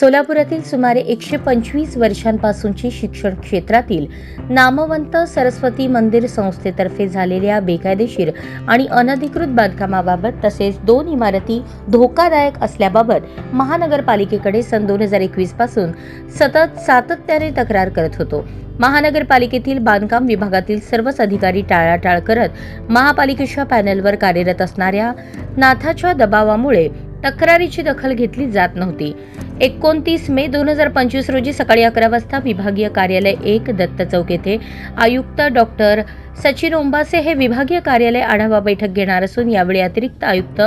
सोलापुरातील सुमारे एकशे पंचवीस वर्षांपासूनची शिक्षण क्षेत्रातील नामवंत सरस्वती मंदिर संस्थेतर्फे झालेल्या बेकायदेशीर आणि अनधिकृत बांधकामाबाबत तसेच दोन इमारती धोकादायक असल्याबाबत महानगरपालिकेकडे सन दोन हजार एकवीसपासून सतत सातत्याने तक्रार करत होतो. महानगरपालिकेतील बांधकाम विभागातील सर्वच अधिकारी टाळाटाळ करत महापालिकेच्या पॅनलवर कार्यरत असणाऱ्या नाथाच्या दबावामुळे तक्रारीची दखल घेतली जात नव्हती. एकोणतीस मे दोन हजार पंचवीस रोजी सकाळी अकरा वाजता विभागीय कार्यालय एक दत्त चौक येथे आयुक्त डॉक्टर सचिन ओंबासे हे विभागीय कार्यालय आढावा बैठक घेणार असून यावेळी अतिरिक्त आयुक्त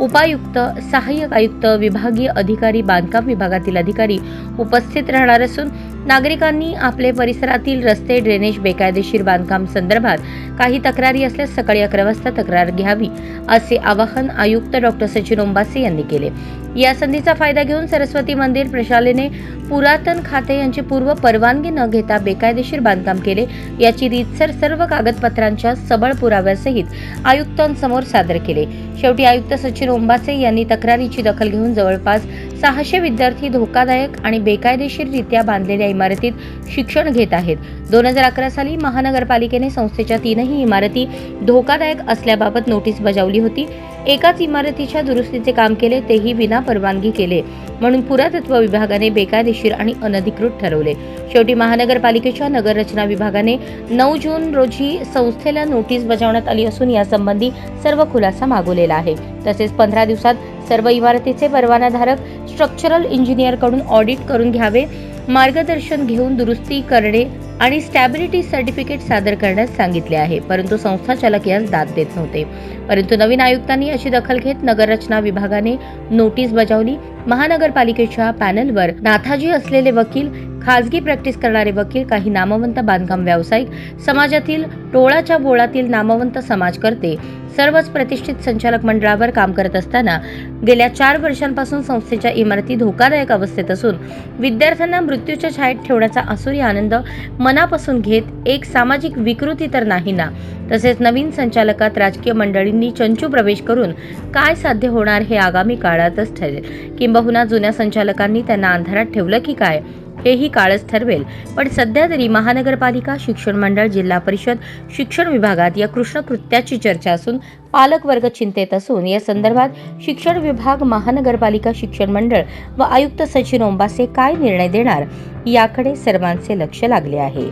उपायुक्त सहाय्यक आयुक्त विभागीय अधिकारी बांधकाम विभागातील अधिकारी उपस्थित राहणार असून नागरिकांनी आपले परिसरातील रस्ते ड्रेनेज बेकायदेशीर बांधकाम संदर्भात काही तक्रारी असल्यास सकाळी अकरा वाजता तक्रार घ्यावी असे आवाहन आयुक्त डॉक्टर सचिन ओंबासे यांनी केले. या संधीचा फायदा घेऊन सरस्वती मंदिर प्रशालेने पुरातन खाते यांची पूर्व परवानगी न घेता बेकायदेशीर बांधकाम केले. याची रीतसर सर्व कागदपत्रांच्या सबळ पुराव्यासहित आयुक्तांसमोर सादर केले. शेवटी आयुक्त सचिन ओंबासे यांनी तक्रारीची दखल घेऊन जवळपास सहाशे विद्यार्थी धोकादायक आणि बेकायदेशीररित्या बांधलेल्या इमारतीत शिक्षण घेत आहेत. दोन हजार अकरा साली महानगरपालिकेने संस्थेच्या तीनही इमारती धोकादायक असल्याबाबत नोटीस बजावली होती. एकाच इमारतीच्या दुरुस्तीचे काम केले तेही विना परवानगी केले. म्हणून पुरातत्व विभागाने बेकायदेशीर आणि अनधिकृत ठरवले. शेवटी महानगरपालिकेच्या नगररचना विभागाने नऊ जून रोजी संस्थेला नोटीस बजावण्यात आली असून यासंबंधी सर्व खुलासा मागवलेला आहे. तसेच पंधरा दिवसात सर्व इमारतीचे परवानाधारक स्ट्रक्चरल इंजिनियरकडून ऑडिट करून घ्यावे मार्गदर्शन घेऊन दुरुस्ती करणे आणि स्टॅबिलिटी सर्टिफिकेट सादर करण्यास सांगितले आहे. परंतु संस्था चालक यास दाद देत नव्हते. परंतु नवीन आयुक्तांनी अशी दखल घेत नगररचना विभागाने नोटीस बजावली. महानगरपालिकेच्या पॅनलवर नाथाजी असलेले वकील खाजगी प्रॅक्टिस करणारे वकील काही नामवंत बांधकाम व्यावसायिक समाजातील टोळाच्या बोळातील नामवंत समाजकर्ते सर्वच प्रतिष्ठित संचालक मंडळावर काम करत असताना गेल्या चार वर्षांपासून संस्थेच्या इमारती धोकादायक अवस्थेत असून विद्यार्थ्यांना मृत्यूच्या छायेत ठेवण्याचा असुरी आनंद मनापासून घेत एक सामाजिक विकृती तर नाही ना तसेच नवीन संचालकात राजकीय मंडळींनी चंचू प्रवेश करून काय साध्य होणार हे आगामी काळातच ठरेल. किंबहुना जुन्या संचालकांनी त्यांना अंधारात ठेवलं की काय? हेही काळच ठरवेल. पण सध्या तरी महानगरपालिका शिक्षण मंडळ जिल्हा परिषद शिक्षण विभागात या कृष्णकृत्याची चर्चा असून पालकवर्ग चिंतेत असून या संदर्भात शिक्षण विभाग महानगरपालिका शिक्षण मंडळ व आयुक्त सचिन ओंबासे काय निर्णय देणार? याकडे सर्वांचे लक्ष लागले आहे.